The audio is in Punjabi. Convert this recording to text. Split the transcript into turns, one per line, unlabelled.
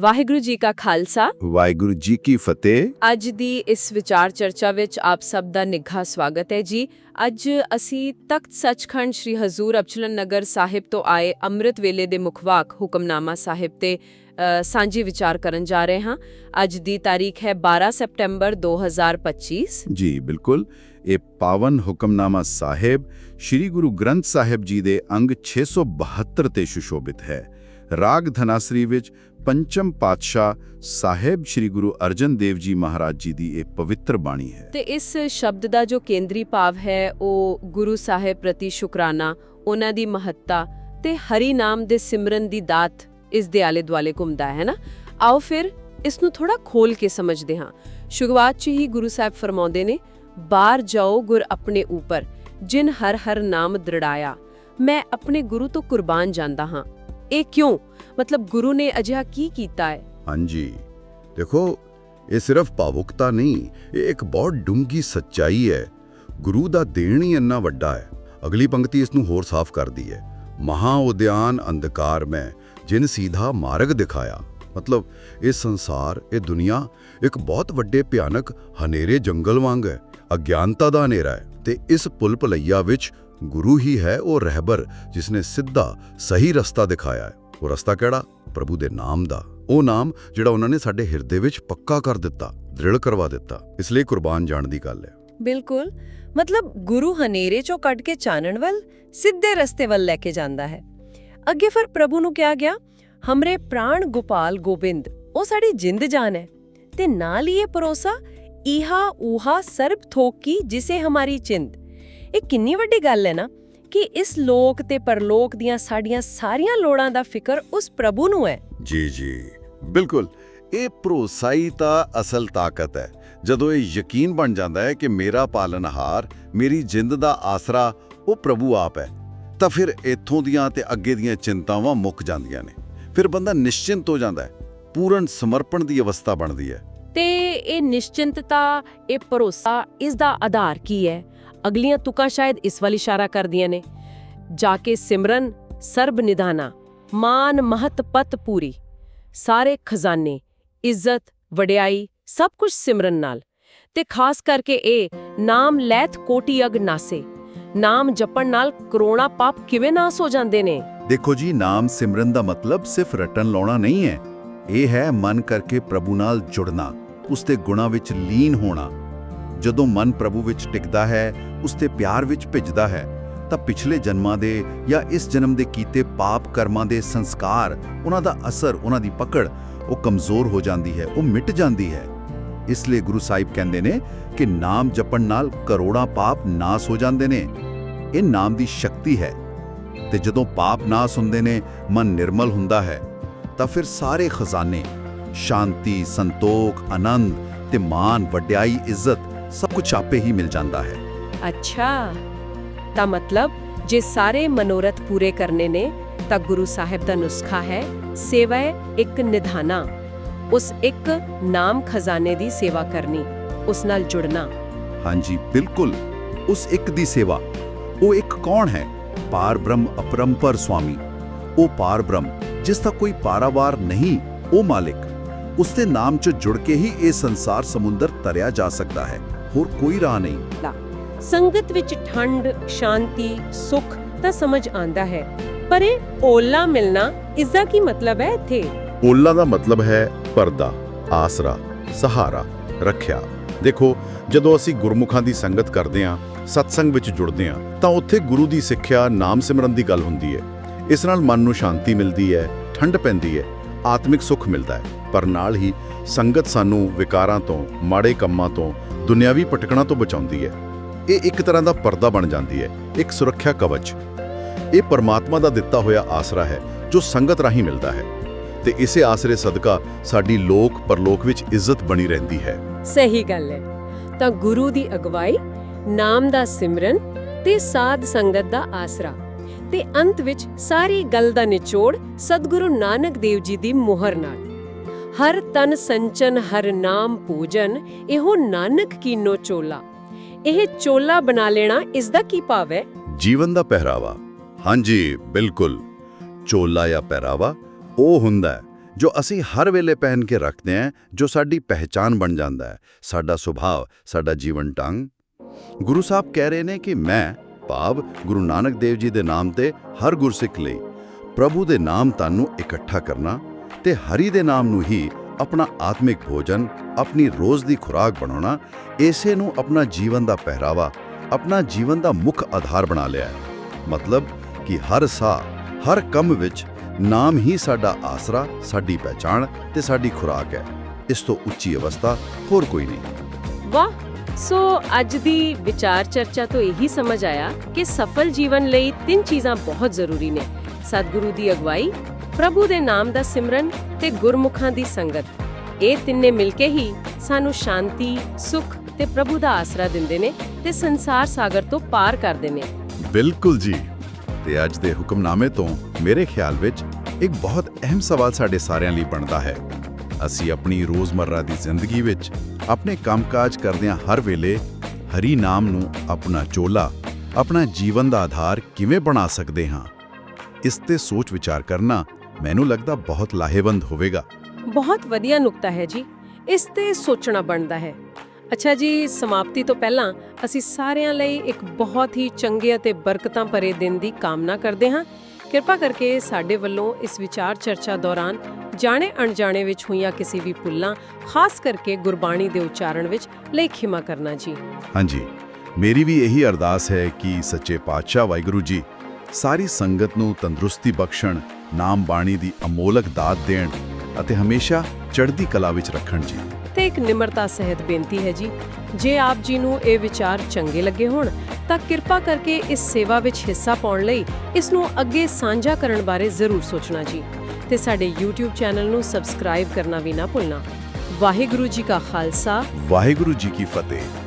ਵਾਹਿਗੁਰੂ ਜੀ ਕਾ ਖਾਲਸਾ।
ਵਾਹਿਗੁਰੂ ਜੀ ਕੀ ਫਤਿਹ।
ਅੱਜ ਦੀ ਇਸ ਵਿਚਾਰ ਚਰਚਾ ਵਿੱਚ ਆਪ ਸਭ ਦਾ ਨਿੱਘਾ ਸਵਾਗਤ ਹੈ ਜੀ। ਅੱਜ ਅਸੀਂ ਤਖਤ ਸੱਚਖੰਡ ਸ੍ਰੀ ਹਜ਼ੂਰ ਅਬਚਲਨ ਨਗਰ ਸਾਹਿਬ ਤੋਂ ਆਏ ਅੰਮ੍ਰਿਤ ਵੇਲੇ ਦੇ ਮੁਖਵਾਕ ਹੁਕਮਨਾਮਾ ਸਾਹਿਬ ਤੇ ਸਾਂਝੀ ਵਿਚਾਰ ਕਰਨ ਜਾ ਰਹੇ ਹਾਂ। ਅੱਜ ਦੀ ਤਾਰੀਖ ਹੈ 12 ਸਪਟੈਂਬਰ 2025
ਜੀ ਬਿਲਕੁਲ। ਇਹ ਪਾਵਨ ਹੁਕਮਨਾਮਾ ਸਾਹਿਬ ਸ੍ਰੀ ਗੁਰੂ ਗ੍ਰੰਥ ਸਾਹਿਬ ਜੀ ਦੇ ਅੰਗ 672 ਤੇ ਸੁਸ਼ੋਭਿਤ ਹੈ। ਰਾਗ ਧਨਾਸਰੀ ਵਿੱਚ ਪੰਚਮ ਪਾਤਸ਼ਾਹ ਸਾਹਿਬ ਸ੍ਰੀ ਗੁਰੂ ਅਰਜਨ ਦੇਵ ਜੀ ਮਹਾਰਾਜ ਜੀ ਦੀ ਇਹ ਪਵਿੱਤਰ ਬਾਣੀ ਹੈ।
ਤੇ ਇਸ ਸ਼ਬਦ ਦਾ ਜੋ ਕੇਂਦਰੀ ਭਾਵ ਹੈ, ਉਹ ਗੁਰੂ ਸਾਹਿਬ ਪ੍ਰਤੀ ਸ਼ੁਕਰਾਨਾ, ਉਹਨਾਂ ਦੀ ਮਹੱਤਤਾ ਤੇ ਹਰੀ ਨਾਮ ਦੇ ਸਿਮਰਨ ਦੀ ਦਾਤ ਇਸ ਦੇ ਆਲੇ ਦੁਆਲੇ ਘੁੰਮਦਾ ਹੈ ਨਾ? ਆਓ ਫਿਰ ਇਸ ਨੂੰ ਥੋੜਾ ਖੋਲ ਕੇ ਸਮਝਦੇ ਹਾਂ। ਸ਼ੁਰੂਆਤ 'ਚ ਹੀ ਗੁਰੂ ਸਾਹਿਬ ਫਰਮਾਉਂਦੇ ਨੇ, ਬਾਹਰ ਜਾਓ ਗੁਰ ਆਪਣੇ ਉੱਪਰ, ਜਿਨ ਹਰ ਹਰ ਨਾਮ ਦ੍ਰਿੜਾਇਆ, ਮੈਂ ਆਪਣੇ ਗੁਰੂ ਤੋਂ ਕੁਰਬਾਨ ਜਾਂਦਾ ਹਾਂ। ਇਹ ਕਿਉਂ? ਮਤਲਬ ਗੁਰੂ ਨੇ ਅਜਿਹਾ ਕੀ ਕੀਤਾ ਹੈ?
ਹਾਂਜੀ। ਦੇਖੋ, ਇਹ ਸਿਰਫ ਭਾਵੁਕਤਾ ਨਹੀਂ, ਇਹ ਇੱਕ ਬਹੁਤ ਡੂੰਗੀ ਸੱਚਾਈ ਹੈ। ਗੁਰੂ ਦਾ ਦੇਣ ਹੀ ਇੰਨਾ ਵੱਡਾ ਹੈ। ਅਗਲੀ ਪੰਕਤੀ ਇਸ ਨੂੰ ਹੋਰ ਸਾਫ਼ ਕਰਦੀ ਹੈ। ਮਹਾ ਉਦਿਆਨ ਅੰਧਕਾਰ ਮੈਂ, ਜਿਨ ਸੀਧਾ ਮਾਰਗ ਦਿਖਾਇਆ। ਮਤਲਬ, ਇਹ ਸੰਸਾਰ, ਇਹ ਦੁਨੀਆ ਇੱਕ ਬਹੁਤ ਵੱਡੇ ਭਿਆਨਕ ਹਨੇਰੇ ਜੰਗਲ ਵਾਂਗ ਹੈ। ਅਗਿਆਨਤਾ ਦਾ ਹਨੇਰਾ ਹੈ ਤੇ ਇਸ ਪੁਲ ਭਲਈਆ ਵਿੱਚ ਗੁਰੂ ਹੀ ਹੈ ਉਹ ਰਹਿਬਰ ਜਿਸ ਸਿੱਧਾ ਸਹੀ ਰਸਤਾ ਦਿਖਾਇਆ ਹੈ। ਉਹ ਰਸਤਾ ਕਿਹੜਾ? ਪ੍ਰਭੂ ਦੇ ਨਾਮ ਦਾ। ਉਹ ਨਾਮ ਜਿਹੜਾ ਉਹਨਾਂ ਨੇ ਸਾਡੇ ਹਿਰਦੇ ਵਿੱਚ ਪੱਕਾ ਕਰ ਦਿੱਤਾ ਦ੍ਰਿੜ ਕਰਵਾ ਦਿੱਤਾ। ਇਸ ਲਈ ਕੁਰਬਾਨ ਜਾਣ ਦੀ ਗੱਲ ਹੈ।
ਬਿਲਕੁਲ। ਮਤਲਬ ਗੁਰੂ ਹਨੇਰੇ ਚੋਂ ਕੱਢ ਕੇ ਚਾਨਣ ਵੱਲ, ਸਿੱਧੇ ਰਸਤੇ ਵੱਲ ਲੈ ਕੇ ਜਾਂਦਾ ਹੈ। ਅੱਗੇ ਫਿਰ ਪ੍ਰਭੂ ਨੂੰ ਕਿਹਾ ਗਿਆ, ਹਮਰੇ ਪ੍ਰਾਣ ਗੋਪਾਲ ਗੋਬਿੰਦ, ਉਹ ਸਾਡੀ ਜਿੰਦ ਜਾਨ ਹੈ। ਤੇ ਨਾਲ ਹੀ ਇਹ ਭਰੋਸਾ ਇਹਾ ਉਹਾ ਸਰਬ ਥੋਕੀ ਜਿਸੇ ਹਮਾਰੀ ਚਿੰਦ। ਇਹ ਕਿੰਨੀ ਵੱਡੀ ਗੱਲ ਹੈ ਨਾ ਕਿ ਇਸ ਲੋਕ ਤੇ ਪਰਲੋਕ ਦੀਆਂ ਸਾਡੀਆਂ ਸਾਰੀਆਂ ਲੋੜਾਂ ਦਾ ਫਿਕਰ ਉਸ ਪ੍ਰਭੂ ਨੂੰ ਹੈ।
ਜੀ ਜੀ ਬਿਲਕੁਲ। ਇਹ ਭਰੋਸਾ ਹੀ ਤਾਂ ਅਸਲ ਤਾਕਤ ਹੈ। ਜਦੋਂ ਇਹ ਯਕੀਨ ਬਣ ਜਾਂਦਾ ਹੈ ਕਿ ਮੇਰਾ ਪਾਲਨਹਾਰ ਮੇਰੀ ਜਿੰਦ ਦਾ ਆਸਰਾ ਉਹ ਪ੍ਰਭੂ ਆਪ ਹੈ ਤਾਂ ਫਿਰ ਇੱਥੋਂ ਦੀਆਂ ਤੇ ਅੱਗੇ ਦੀਆਂ ਚਿੰਤਾਵਾਂ ਮੁੱਕ ਜਾਂਦੀਆਂ ਨੇ। ਫਿਰ ਬੰਦਾ ਨਿਸ਼ਚਿੰਤ ਹੋ ਜਾਂਦਾ ਹੈ। ਪੂਰਨ ਸਮਰਪਣ ਦੀ ਅਵਸਥਾ ਬਣਦੀ ਹੈ।
ਤੇ ਇਹ ਨਿਸ਼ਚਿੰਤਤਾ ਇਹ ਭਰੋਸਾ ਇਸ ਦਾ ਆਧਾਰ ਕੀ ਹੈ? ਅਗਲੀਆਂ ਤੁਕਾਂ ਸ਼ਾਇਦ ਇਸ ਵੱਲ ਇਸ਼ਾਰਾ ਕਰਦੀਆਂ ਨੇ। ਜਾ ਕੇ ਸਿਮਰਨ, ਸਰਬ ਨਿਧਾਨਾ, ਮਾਨ ਮਹਤ ਪਤ ਪੂਰੀ, ਸਾਰੇ ਖਜ਼ਾਨੇ, ਇੱਜ਼ਤ, ਵਡਿਆਈ, ਸਭ ਕੁਝ ਸਿਮਰਨ ਨਾਲ। ਤੇ ਖਾਸ ਕਰਕੇ ਇਹ ਨਾਮ ਲੈਤ ਕੋਟੀ ਅਗ ਨਾਸੇ, ਨਾਮ ਜਪਣ ਨਾਲ ਕਰੋਨਾ ਪਾਪ ਕਿਵੇਂ ਨਾਸ ਹੋ ਜਾਂਦੇ ਨੇ?
ਦੇਖੋ ਜੀ, ਨਾਮ ਸਿਮਰਨ ਦਾ ਮਤਲਬ ਸਿਰਫ ਰਟਨ ਲਾਉਣਾ ਨਹੀਂ ਹੈ। ਇਹ ਹੈ ਮਨ ਕਰਕੇ ਪ੍ਰਭੂ ਨਾਲ ਜੁੜਨਾ ਉਸ ਦੇ ਗੁਣਾ ਵਿੱਚ ਲੀਨ ਹੋਣਾ। ਜਦੋਂ ਮਨ ਪ੍ਰਭੂ ਵਿੱਚ ਟਿਕਦਾ ਹੈ, ਉਸ ਦੇ ਪਿਆਰ ਵਿੱਚ ਭਿੱਜਦਾ ਹੈ, ਤਾਂ ਪਿਛਲੇ ਜਨਮਾਂ ਦੇ ਜਾਂ ਇਸ ਜਨਮ ਦੇ ਕੀਤੇ ਪਾਪ ਕਰਮਾਂ ਦੇ ਸੰਸਕਾਰ, ਉਹਨਾਂ ਦਾ ਅਸਰ, ਉਹਨਾਂ ਦੀ ਪਕੜ, ਉਹ ਕਮਜ਼ੋਰ ਹੋ ਜਾਂਦੀ ਹੈ, ਉਹ ਮਿਟ ਜਾਂਦੀ ਹੈ। ਇਸ ਲਈ ਗੁਰੂ ਸਾਹਿਬ ਕਹਿੰਦੇ ਨੇ ਕਿ ਨਾਮ ਜਪਣ ਨਾਲ ਕਰੋੜਾਂ ਪਾਪ ਨਾਸ ਹੋ ਜਾਂਦੇ ਨੇ। ਇਹ ਨਾਮ ਦੀ ਸ਼ਕਤੀ ਹੈ। ਤੇ ਜਦੋਂ ਪਾਪ ਨਾਸ ਹੁੰਦੇ ਨੇ, ਮਨ ਨਿਰਮਲ ਹੁੰਦਾ ਹੈ, ਤਾਂ ਫਿਰ ਸਾਰੇ ਖਜ਼ਾਨੇ, ਸ਼ਾਂਤੀ, ਸੰਤੋਖ, ਆਨੰਦ ਤੇ ਮਾਨ ਵਡਿਆਈ, ਇੱਜ਼ਤ ਸਭ ਕੁਝ ਆਪੇ ਹੀ ਮਿਲ ਜਾਂਦਾ ਹੈ
ਅੱਛਾ ਤਾਂ ਮਤਲਬ ਜੇ ਸਾਰੇ ਮਨੋਰਥ ਪੂਰੇ ਕਰਨੇ ਨੇ ਤਾਂ ਗੁਰੂ ਸਾਹਿਬ ਦਾ ਨੁਸਖਾ ਹੈ ਸੇਵਾ ਇੱਕ ਨਿਧਾਨਾ ਉਸ ਇੱਕ ਨਾਮ ਖਜ਼ਾਨੇ ਦੀ ਸੇਵਾ ਕਰਨੀ ਉਸ ਨਾਲ ਜੁੜਨਾ
ਹਾਂਜੀ ਬਿਲਕੁਲ ਉਸ ਇੱਕ ਦੀ ਸੇਵਾ ਉਹ ਇੱਕ ਕੌਣ ਹੈ ਪਾਰ ਬ੍ਰਹਮ ਅਪਰੰਪਰ ਸੁਆਮੀ ਉਹ ਪਾਰ ਬ੍ਰਹਮ ਜਿਸ ਦਾ ਕੋਈ ਪਾਰਾਵਾਰ ਨਹੀਂ ਉਹ ਮਾਲਿਕ ਉਸ ਦੇ ਨਾਮ 'ਚ ਜੁੜ ਕੇ ਹੀ ਇਹ ਸੰਸਾਰ ਸਮੁੰਦਰ ਤਰਿਆ ਜਾ ਸਕਦਾ ਹੈ ਹੋਰ ਕੋਈ ਰਾਹ ਨਹੀਂ।
ਸੰਗਤ ਵਿੱਚ ਠੰਡ ਸ਼ਾਂਤੀ ਸੁਖ ਤਾਂ ਸਮਝ ਆਂਦਾ ਹੈ। ਪਰ ਇਹ ਓਲਾ ਮਿਲਣਾ ਇਸ ਦਾ ਕੀ ਮਤਲਬ ਹੈ ਇੱਥੇ?
ਓਲਾ ਦਾ ਮਤਲਬ ਹੈ ਪਰਦਾ ਆਸਰਾ ਸਹਾਰਾ ਰੱਖਿਆ। ਦੇਖੋ ਜਦੋਂ ਅਸੀਂ ਗੁਰਮੁਖਾਂ ਦੀ ਸੰਗਤ ਕਰਦੇ ਹਾਂ ਸਤਸੰਗ ਵਿੱਚ ਜੁੜਦੇ ਹਾਂ ਤਾਂ ਉੱਥੇ ਗੁਰੂ ਦੀ ਸਿੱਖਿਆ ਨਾਮ ਸਿਮਰਨ ਦੀ ਗੱਲ ਹੁੰਦੀ ਹੈ। ਇਸ ਨਾਲ ਮਨ ਨੂੰ ਸ਼ਾਂਤੀ ਮਿਲਦੀ ਹੈ ਠੰਡ ਪੈਂਦੀ ਹੈ ਆਤਮਿਕ ਸੁੱਖ ਮਿਲਦਾ ਹੈ। ਪਰ ਨਾਲ ਹੀ ਸੰਗਤ ਸਾਨੂੰ ਵਿਕਾਰਾਂ ਤੋਂ ਮਾੜੇ ਕੰਮਾਂ ਤੋਂ ਦੁਨਿਆਵੀ ਭਟਕਣਾ ਤੋਂ ਬਚਾਉਂਦੀ ਹੈ। ਇਹ ਇੱਕ ਤਰ੍ਹਾਂ ਦਾ ਪਰਦਾ ਬਣ ਜਾਂਦੀ ਹੈ, ਇੱਕ ਸੁਰੱਖਿਆ ਕਵਚ। ਇਹ ਪਰਮਾਤਮਾ ਦਾ ਦਿੱਤਾ ਹੋਇਆ ਆਸਰਾ ਹੈ, ਜੋ ਸੰਗਤ ਰਾਹੀਂ ਮਿਲਦਾ ਹੈ। ਤੇ ਇਸੇ ਆਸਰੇ ਸਦਕਾ ਸਾਡੀ ਲੋਕ ਪਰਲੋਕ ਵਿੱਚ ਇੱਜ਼ਤ ਬਣੀ ਰਹਿੰਦੀ ਹੈ।
ਸਹੀ ਗੱਲ ਹੈ। ਤਾਂ ਗੁਰੂ ਦੀ ਅਗਵਾਈ, ਨਾਮ ਦਾ ਸਿਮਰਨ ਤੇ ਸਾਧ ਸੰਗਤ ਦਾ ਆਸਰਾ। ਤੇ ਅੰਤ ਵਿੱਚ ਸਾਰੀ ਗੱਲ ਦਾ ਨਿਚੋੜ ਸਤਿਗੁਰੂ ਨਾਨਕ ਦੇਵ ਜੀ ਦੀ ਮੋਹਰ ਨਾਲ। ਹਰ ਤਨ ਸੰਚਨ, ਹਰ ਨਾਮ ਪੂਜਨ, ਇਹੋ ਨਾਨਕ ਕੀਨੋ ਚੋਲਾ। ਇਹ ਚੋਲਾ ਬਣਾ ਲੈਣਾ ਇਸ ਦਾ ਕੀ ਭਾਵ ਹੈ?
ਜੀਵਨ ਦਾ ਪਹਿਰਾਵਾ। ਹਾਂਜੀ, ਬਿਲਕੁਲ। ਚੋਲਾ ਜਾਂ ਪਹਿਰਾਵਾ ਉਹ ਹੁੰਦਾ ਹੈ ਜੋ ਅਸੀਂ ਹਰ ਵੇਲੇ ਪਹਿਨ ਕੇ ਰੱਖਦੇ ਹਾਂ, ਜੋ ਸਾਡੀ ਪਹਿਚਾਨ ਬਣ ਜਾਂਦਾ ਹੈ। ਸਾਡਾ ਸੁਭਾਅ, ਸਾਡਾ ਜੀਵਨ ਢੰਗ। ਗੁਰੂ ਸਾਹਿਬ ਕਹਿ ਰਹੇ ਨੇ ਕਿ ਮੈਂ, ਭਾਵ ਗੁਰੂ ਨਾਨਕ ਦੇਵ ਜੀ ਦੇ ਨਾਮ ਤੇ ਹਰ ਗੁਰਸਿੱਖ ਲਈ ਪ੍ਰਭੂ ਦੇ ਨਾਮ ਤਨ ਇਕੱਠਾ ਕਰਨਾ ਤੇ ਹਰੀ ਦੇ ਨਾਮ ਨੂੰ ਹੀ ਆਪਣਾ ਆਤਮਿਕ ਭੋਜਨ, ਆਪਣੀ ਰੋਜ਼ ਦੀ ਖੁਰਾਕ ਬਣਾਉਣਾ, ਇਸੇ ਨੂੰ ਆਪਣਾ ਜੀਵਨ ਦਾ ਪਹਿਰਾਵਾ, ਆਪਣਾ ਜੀਵਨ ਦਾ ਮੁੱਖ ਆਧਾਰ ਬਣਾ ਲਿਆ ਹੈ। ਮਤਲਬ ਕਿ ਹਰ ਸਾਹ, ਹਰ ਕੰਮ ਵਿੱਚ ਨਾਮ ਹੀ ਸਾਡਾ ਆਸਰਾ, ਸਾਡੀ ਪਹਿਚਾਣ ਤੇ ਸਾਡੀ ਖੁਰਾਕ ਹੈ। ਇਸ ਤੋਂ ਉੱਚੀ ਅਵਸਥਾ ਹੋਰ ਕੋਈ ਨਹੀਂ।
ਵਾਹ! ਸੋ ਅੱਜ ਦੀ ਵਿਚਾਰ ਚਰਚਾ ਤੋਂ ਇਹੀ ਸਮਝ ਆਇਆ ਕਿ ਸਫਲ ਜੀਵਨ ਲਈ ਤਿੰਨ ਚੀਜ਼ਾਂ ਬਹੁਤ ਜ਼ਰੂਰੀ ਨੇ। ਸਤਿਗੁਰੂ ਦੀ ਅਗਵਾਈ ਪ੍ਰਭੂ ਦੇ ਨਾਮ ਦਾ ਸਿਮਰਨ ਤੇ ਗੁਰਮੁਖਾਂ ਦੀ ਸੰਗਤ। ਇਹ ਤਿੰਨੇ ਮਿਲ ਕੇ ਹੀ ਸਾਨੂੰ ਸ਼ਾਂਤੀ, ਸੁਖ ਤੇ ਪ੍ਰਭੂ ਦਾ ਆਸਰਾ ਦਿੰਦੇ ਨੇ ਤੇ ਸੰਸਾਰ ਸਾਗਰ ਤੋਂ ਪਾਰ ਕਰਦੇ ਨੇ।
ਬਿਲਕੁਲ ਜੀ। ਤੇ ਅੱਜ ਦੇ ਹੁਕਮਨਾਮੇ ਤੋਂ ਮੇਰੇ ਖਿਆਲ ਵਿੱਚ ਇੱਕ ਬਹੁਤ ਅਹਿਮ ਸਵਾਲ ਸਾਡੇ ਸਾਰਿਆਂ ਲਈ ਬਣਦਾ ਹੈ। ਅਸੀਂ ਆਪਣੀ ਰੋਜ਼ਮਰਰਾ ਦੀ ਜ਼ਿੰਦਗੀ ਵਿੱਚ ਆਪਣੇ ਕੰਮਕਾਜ ਕਰਦਿਆਂ ਹਰ ਵੇਲੇ ਹਰੀ ਨਾਮ ਨੂੰ ਆਪਣਾ ਚੋਲਾ, ਆਪਣਾ ਜੀਵਨ ਦਾ ਆਧਾਰ ਕਿਵੇਂ ਬਣਾ ਸਕਦੇ ਹਾਂ? ਇਸ ਤੇ ਸੋਚ ਵਿਚਾਰ ਕਰਨਾ ਮੈਨੂੰ ਲੱਗਦਾ ਬਹੁਤ ਲਾਹੇਵੰਦ ਹੋਵੇਗਾ।
ਬਹੁਤ ਵਧੀਆ ਨੁਕਤਾ ਹੈ ਜੀ। ਇਸ ਤੇ ਸੋਚਣਾ ਬਣਦਾ ਹੈ। ਅੱਛਾ ਜੀ ਸਮਾਪਤੀ ਤੋਂ ਪਹਿਲਾਂ ਅਸੀਂ ਸਾਰਿਆਂ ਲਈ ਇੱਕ ਬਹੁਤ ਹੀ ਚੰਗੇ ਅਤੇ ਬਰਕਤਾਂ ਭਰੇ ਦਿਨ ਦੀ ਕਾਮਨਾ ਕਰਦੇ ਹਾਂ। ਕਿਰਪਾ ਕਰਕੇ ਸਾਡੇ ਵੱਲੋਂ ਇਸ ਵਿਚਾਰ ਚਰਚਾ ਦੌਰਾਨ ਜਾਣੇ ਅਣਜਾਣੇ ਵਿੱਚ ਹੋਈਆਂ ਕਿਸੇ ਵੀ ਭੁੱਲਾਂ ਖਾਸ ਕਰਕੇ ਗੁਰਬਾਣੀ ਦੇ ਉਚਾਰਨ ਵਿੱਚ ਲਈ ਖਿਮਾ ਕਰਨਾ ਜੀ।
ਹਾਂਜੀ। ਮੇਰੀ ਵੀ ਇਹੀ ਅਰਦਾਸ ਹੈ ਕਿ ਸੱਚੇ ਪਾਤਸ਼ਾਹ ਵਾਹਿਗੁਰੂ ਜੀ ਸਾਰੀ ਸੰਗਤ ਨੂੰ ਤੰਦਰੁਸਤੀ ਬਖਸ਼ਣ ਨਾਮ ਬਾਣੀ ਦੀ ਅਮੋਲਕ ਦਾਤ ਦੇਣ ਅਤੇ ਹਮੇਸ਼ਾ ਚੜ੍ਹਦੀ ਕਲਾ ਵਿੱਚ ਰੱਖਣ ਜੀ।
ਤੇ ਇੱਕ ਨਿਮਰਤਾ ਸਹਿਤ ਬੇਨਤੀ ਹੈ ਜੀ ਜੇ ਆਪ ਜੀ ਨੂੰ ਇਹ ਵਿਚਾਰ ਚੰਗੇ ਲੱਗੇ ਹੋਣ ਤਾਂ ਕਿਰਪਾ ਕਰਕੇ ਇਸ ਸੇਵਾ ਵਿੱਚ ਹਿੱਸਾ ਪਾਉਣ ਲਈ ਇਸ ਨੂੰ ਅੱਗੇ ਸਾਂਝਾ ਕਰਨ ਬਾਰੇ ਜ਼ਰੂਰ ਸੋਚਣਾ ਜੀ। ਤੇ ਸਾਡੇ YouTube ਚੈਨਲ ਨੂੰ ਸਬਸਕ੍ਰਾਈਬ ਕਰਨਾ ਵੀ ਨਾ ਭੁੱਲਣਾ। ਵਾਹਿਗੁਰੂ ਜੀ ਕਾ ਖਾਲਸਾ।
ਵਾਹਿਗੁਰੂ ਜੀ ਕੀ ਫਤਿਹ।